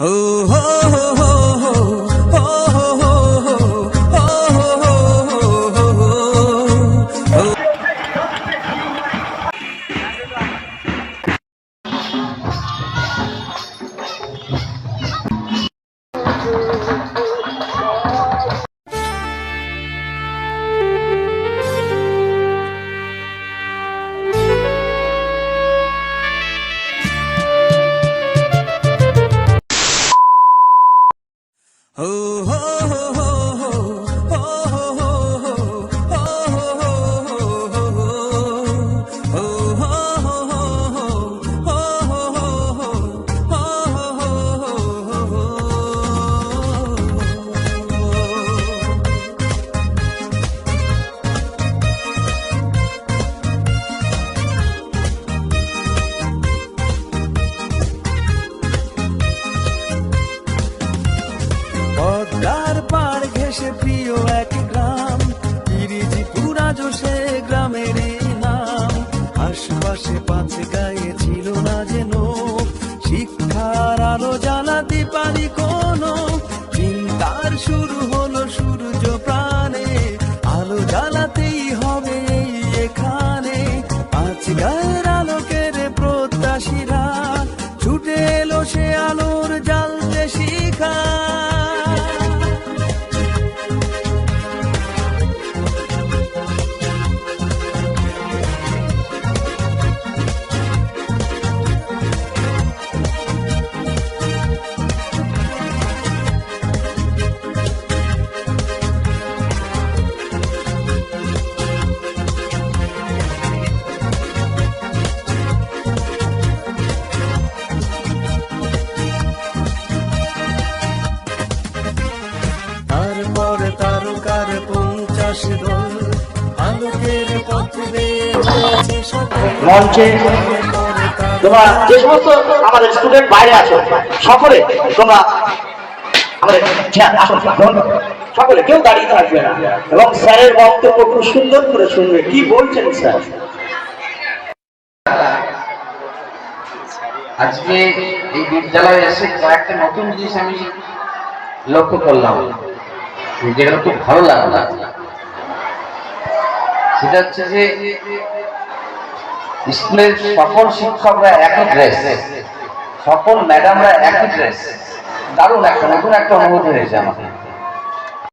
Oh, ho ho ho ho. Oh, oh, oh. পাড় ঘেসে প্রিয় তারকার পঞ্চাশ দল আলোকের পথ মঞ্চে তোমরা যে সমস্ত আমাদের স্টুডেন্ট বাইরে আছো সকলে তোমরা আমাদের চেয়ার গ্রহণ সকলে কেউ দাঁড়িয়ে থাকবে না। এবং স্যারের বক্তব্য খুব সুন্দর করে শুনবে। কি বলছেন স্যার? আজকে এই বিদ্যালয়ে এসে কয়েকটা নতুন জিনিস আমি লক্ষ্য করলাম। যেটা খুব ভালো লাগল সেটা হচ্ছে যে, স্কুলের সকল শিক্ষকরা একই ড্রেস সকল ম্যাডামরা একই ড্রেস দারুণ একটা, নতুন একটা অনুভূতি হয়েছে আমাকে